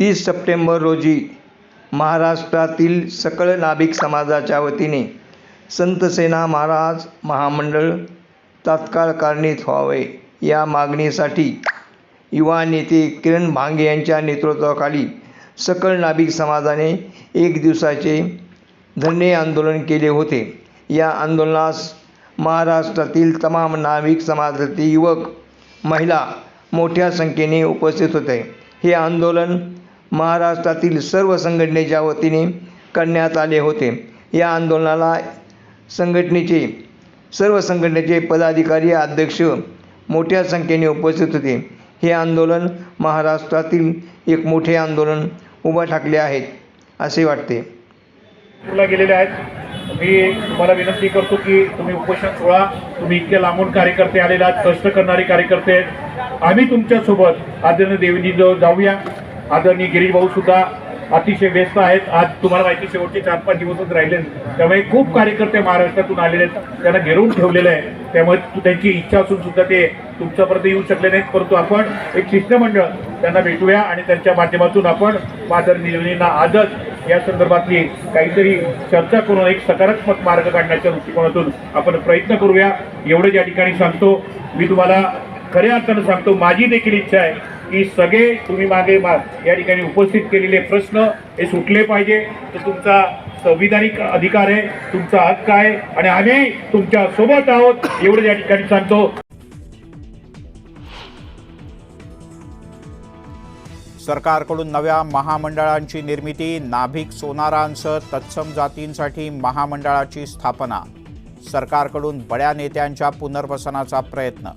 तीस सप्टेंबर रोजी महाराष्ट्रातील सकळ नाभिक समाजाच्या वतीने संतसेना महाराज महामंडळ तात्काळ कारणीत व्हावे या मागणीसाठी युवा नेते किरण भांगे यांच्या नेतृत्वाखाली सकळ नाभिक समाजाने एक दिवसाचे धरणे आंदोलन केले होते. या आंदोलनास महाराष्ट्रातील तमाम नाभिक समाजातील युवक महिला मोठ्या संख्येने उपस्थित होते. हे आंदोलन महाराष्ट्रातील सर्व संघटनेच्या वतीने करण्यात आले होते. या आंदोलनाला संघटनेचे सर्व संघटनेचे पदाधिकारी अध्यक्ष मोठ्या संख्येने उपस्थित होते. हे आंदोलन महाराष्ट्रातील एक मोठे आंदोलन उभा ठाकले आहेत असे वाटते. गेलेले आहेत. मी तुम्हाला विनंती करतो की तुम्ही उपोषण सोळा तुम्ही इतके लांबून कार्यकर्ते आलेले आहात कष्ट करणारे कार्यकर्ते आहेत. आम्ही तुमच्यासोबत आदरणीय देवीजी जाऊया. आदरणीय गिरीभाऊ सुद्धा अतिशय व्यस्त आहेत. आज तुम्हाला माहिती शेवटचे चार पाच दिवसच राहिले. त्यामुळे खूप कार्यकर्ते महाराष्ट्रातून आलेले आहेत. त्यांना घेरून ठेवलेलं आहे. त्यामुळे तू- त्यांची इच्छा असून सुद्धा ते तुमच्यापर्यंत येऊ शकले नाहीत. परंतु आपण एक शिष्टमंडळ त्यांना भेटूया आणि त्यांच्या माध्यमातून आपण आदरणीय देवींना आजच या संदर्भातली काहीतरी चर्चा करून एक सकारात्मक मार्ग काढण्याच्या दृष्टिकोनातून आपण प्रयत्न करूया. एवढं या ठिकाणी सांगतो. मी तुम्हाला खऱ्या अर्थानं सांगतो माझी देखील इच्छा आहे की सगळे तुम्ही मागे मा या ठिकाणी उपस्थित केलेले प्रश्न हे सुटले पाहिजे. तर तुमचा संविधानिक अधिकार आहे तुमचा हक्क आहे आणि आम्ही तुमच्यासोबत आहोत एवढं या ठिकाणी सांगतो. सरकारकडून नव्या महामंडळांची निर्मिती नाभिक सोनारांसह तत्सम जातींसाठी महामंडळाची स्थापना. सरकारकडून बड्या नेत्यांच्या पुनर्वसनाचा प्रयत्न.